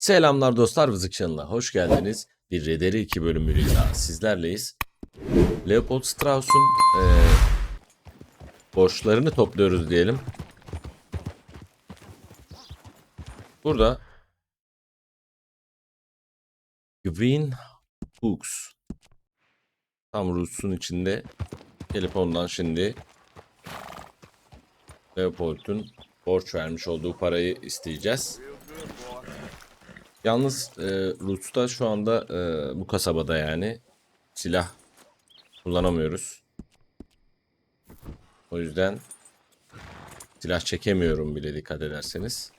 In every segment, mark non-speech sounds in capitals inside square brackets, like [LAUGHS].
Selamlar dostlar Vızık Channel'a hoş geldiniz. Bir Rederi 2 bölümüyle daha sizlerleyiz. Leopold Strauss'un eee borçlarını topluyoruz diyelim. Burada Green Books tam Rus'un içinde gelip ondan şimdi Leopold'un borç vermiş olduğu parayı isteyeceğiz. Yalnız e, Rus'ta şu anda e, bu kasabada yani silah kullanamıyoruz. O yüzden silah çekemiyorum bile dikkat ederseniz.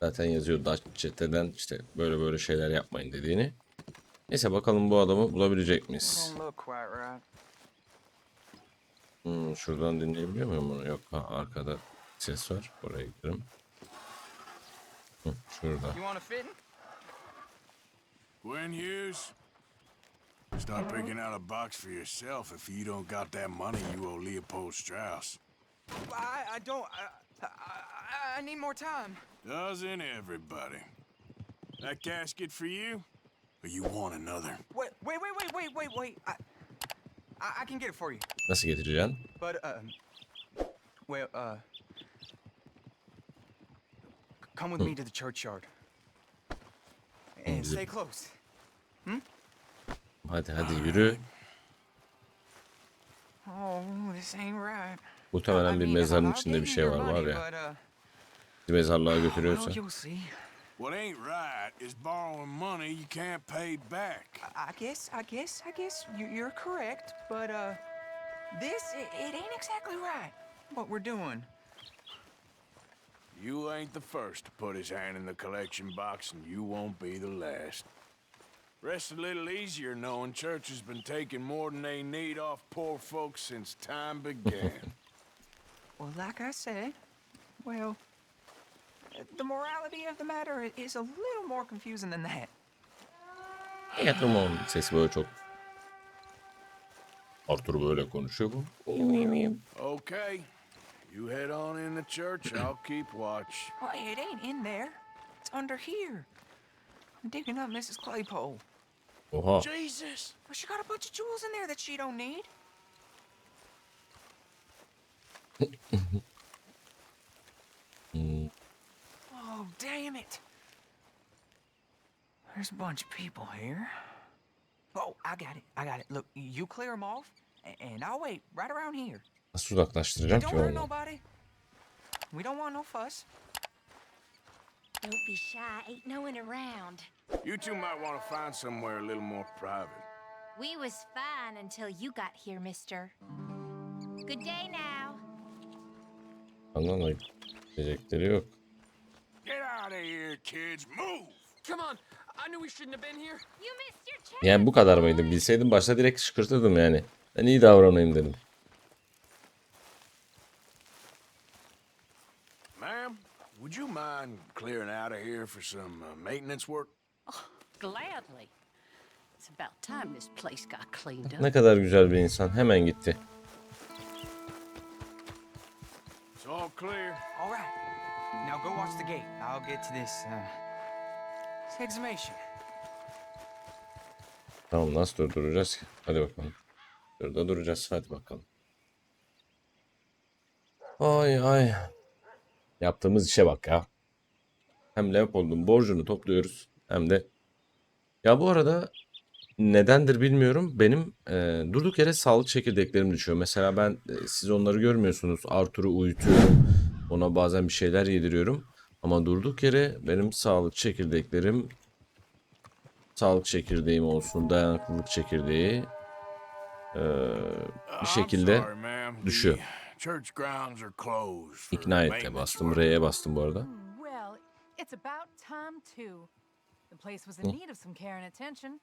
Zaten yazıyor Dutch çeteden işte böyle böyle şeyler yapmayın dediğini. Neyse bakalım bu adamı bulabilecek miyiz? Hmm, şuradan dinleyebiliyor muyum bunu? Yok ha, arkada ses var. Oraya gidelim. Hı, şurada. Gwen Hughes, start picking out a box for yourself if you don't got that money you owe Leopold Strauss. I, I don't. I, I, I- I need more time. Doesn't everybody? That casket for you? Or you want another? Wait, wait, wait, wait, wait, wait, wait. I, I, I can get it for you. let's Nasıl getireceksin? But, um, well, uh, come with me to the churchyard. Stay close. Hadi hadi yürü. Oh, this ain't right. Muhtemelen bir mezarın içinde bir şey var var ya. Uh, Bizi mezarlığa götürüyorsa. What ain't right is borrowing money you can't pay back. I guess, I guess, I guess you, you're correct, but uh, this it, it ain't exactly right. What we're doing. You ain't the first to put his hand in the collection box, and you won't be the last. Rest a little easier knowing church has been taking more than they need off poor folks since time began. [LAUGHS] Well, like I said, well, the morality of the matter is a little more confusing than that. Yakın onun sesi böyle çok. Arthur böyle konuşuyor bu. okay, you head on in the church. I'll keep watch. [CLEARS THROAT] Well, it ain't in there. It's under here. I'm digging up Mrs. Claypole. Oha. Jesus! Well, she got a bunch of jewels in there that she don't need. [LAUGHS] oh, damn it. There's a bunch of people here. Oh, I got it. I got it. Look, you clear them off, and I'll wait right around here. Nasıl uzaklaştıracağım ki onu? We don't want no fuss. Don't be shy, ain't no one around. You two might want to find somewhere a little more private. We was fine until you got here, mister. Good day now. Anlamda gidecekleri yok. Get out of here, kids! Move! Come on. I knew we shouldn't have been here. You missed your chance. Yani bu kadar mıydı? Bilseydim başta direkt şıkırtırdım yani. Ben iyi davranayım dedim. Would you mind clearing out of here for some uh, maintenance work? Gladly. It's about time this place got cleaned up. Ne kadar güzel bir insan. Hemen gitti. It's all clear. All right. Now go watch the gate. I'll get to this, uh, exhumation. Tamam nasıl durduracağız ki? Hadi bakalım. Şurada duracağız. Hadi bakalım. Ay ay. Yaptığımız işe bak ya. Hem Leopold'un borcunu topluyoruz hem de ya bu arada nedendir bilmiyorum. Benim e, durduk yere sağlık çekirdeklerim düşüyor. Mesela ben e, siz onları görmüyorsunuz. Arthur'u uyutuyorum. Ona bazen bir şeyler yediriyorum. Ama durduk yere benim sağlık çekirdeklerim sağlık çekirdeğim olsun, dayanıklılık çekirdeği e, bir şekilde düşüyor. Church grounds are closed for ikna etle bastım. R'ye bastım bu arada. Well, it's about time too. The place was in need of some care and attention.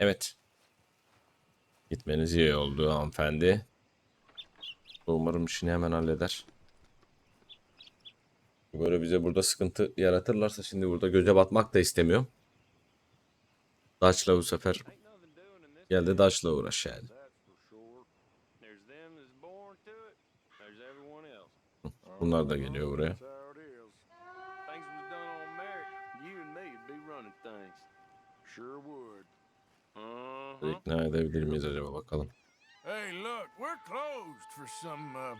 Evet. Gitmeniz iyi oldu hanımefendi. Umarım işini hemen halleder. Böyle bize burada sıkıntı yaratırlarsa şimdi burada göze batmak da istemiyorum. Dutch'la bu sefer geldi Dutch'la uğraş yani. Bunlar da geliyor buraya. That's how it is. Things was done on merit. You and me Sure would. Uh-huh. İkna edebilir miyiz acaba bakalım. Hey, look, we're closed for some uh,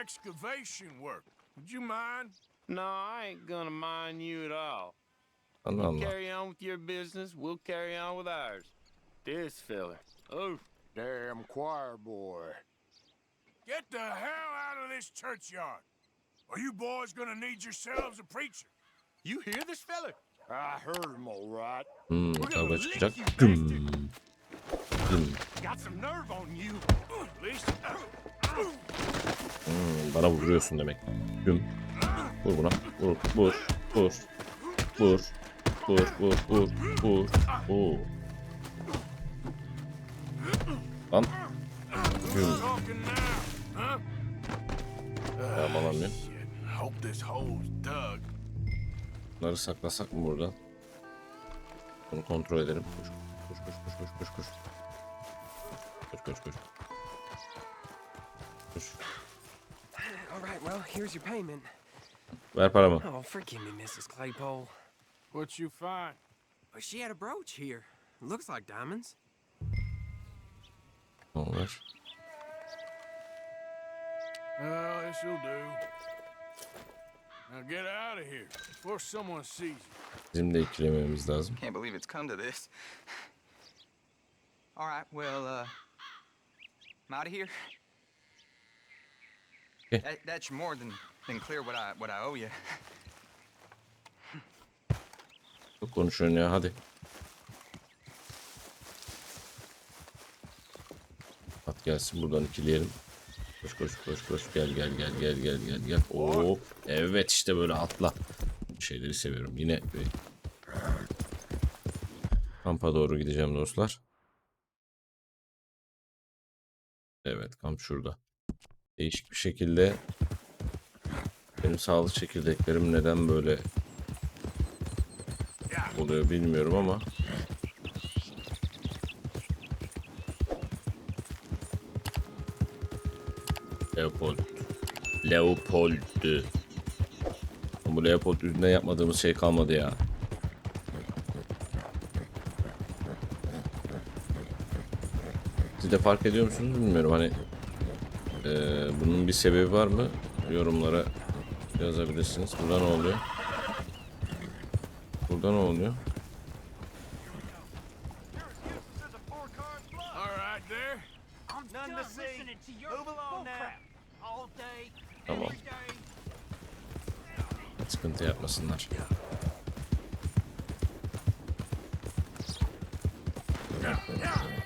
excavation work. Would you mind? No, I ain't gonna mind you at all. Allah Allah. Carry on with your business, we'll carry on with ours. This fella. Oh, Damn choir boy. Get the hell out of this churchyard. Are you boys gonna need yourselves a preacher? You hear this fella? I heard him all right. Hmm, kavga çıkacak. Düm. Düm. Hmm, bana vuruyorsun demek. Düm. Vur buna. Vur, vur, vur. Vur. Vur, vur, vur, vur. Oo. Lan. Güm. Tamam anlıyorum. Hope this hole's dug. Bunları saklasak mı burada? Bunu kontrol edelim. Koş. Koş koş koş koş koş koş. Koş koş koş. Koş. All right, well, here's your payment. Ver paramı. Oh, forgive me, Mrs. Claypole. What you find? Well, she had a brooch here. Looks like diamonds. Tamam ver. Well, this'll do. Now get out of here before someone sees you. Bizim de ikilememiz lazım. Can't believe it's come to this. All right, well, uh, I'm out of here. Okay. That, that's more than, than clear what I what I owe you. Çok konuşuyorsun ya hadi. At gelsin buradan ikileyelim. Koş koş koş koş gel gel gel gel gel gel gel. Oo evet işte böyle atla. Şeyleri seviyorum. Yine bir kampa doğru gideceğim dostlar. Evet kamp şurada. Değişik bir şekilde benim sağlık çekirdeklerim neden böyle oluyor bilmiyorum ama Leopold Leopold Bu Leopold yüzünden yapmadığımız şey kalmadı ya. Siz de fark ediyor musunuz bilmiyorum hani eee, bunun bir sebebi var mı? Yorumlara yazabilirsiniz. Burada ne oluyor? Burada ne oluyor? from the sea. Move along now. Tamam. Sıkıntı yapmasınlar. Yeah.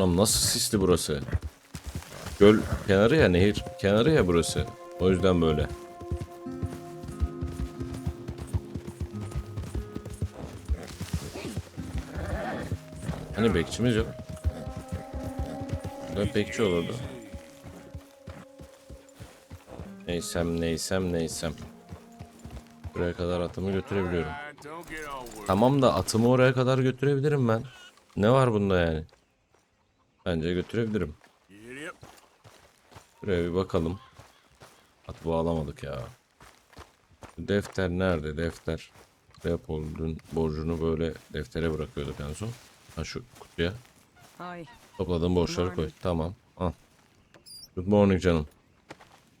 Anam nasıl sisli burası? Göl kenarı ya nehir kenarı ya burası. O yüzden böyle. Hani bekçimiz yok. Burada bekçi olurdu. Neysem neysem neysem. Buraya kadar atımı götürebiliyorum. Tamam da atımı oraya kadar götürebilirim ben. Ne var bunda yani? Bence götürebilirim. Buraya bir bakalım. At bağlamadık ya. Defter nerede? Defter. Leopold'un borcunu böyle deftere bırakıyorduk en son. Ha şu kutuya. Hi. Topladığım borçları koy. Tamam. Al. Good morning canım.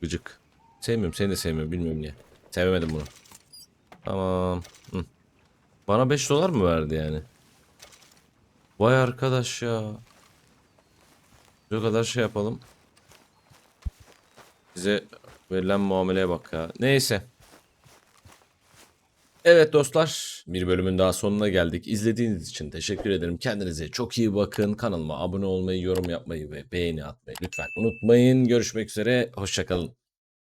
Gıcık. Sevmiyorum. Seni de sevmiyorum. Bilmiyorum niye. Sevemedim bunu. Tamam. Hı. Bana 5 dolar mı verdi yani? Vay arkadaş ya. Bu kadar şey yapalım. Size verilen muameleye bak ya. Neyse. Evet dostlar, bir bölümün daha sonuna geldik. İzlediğiniz için teşekkür ederim. Kendinize çok iyi bakın. Kanalıma abone olmayı, yorum yapmayı ve beğeni atmayı lütfen unutmayın. Görüşmek üzere, hoşçakalın.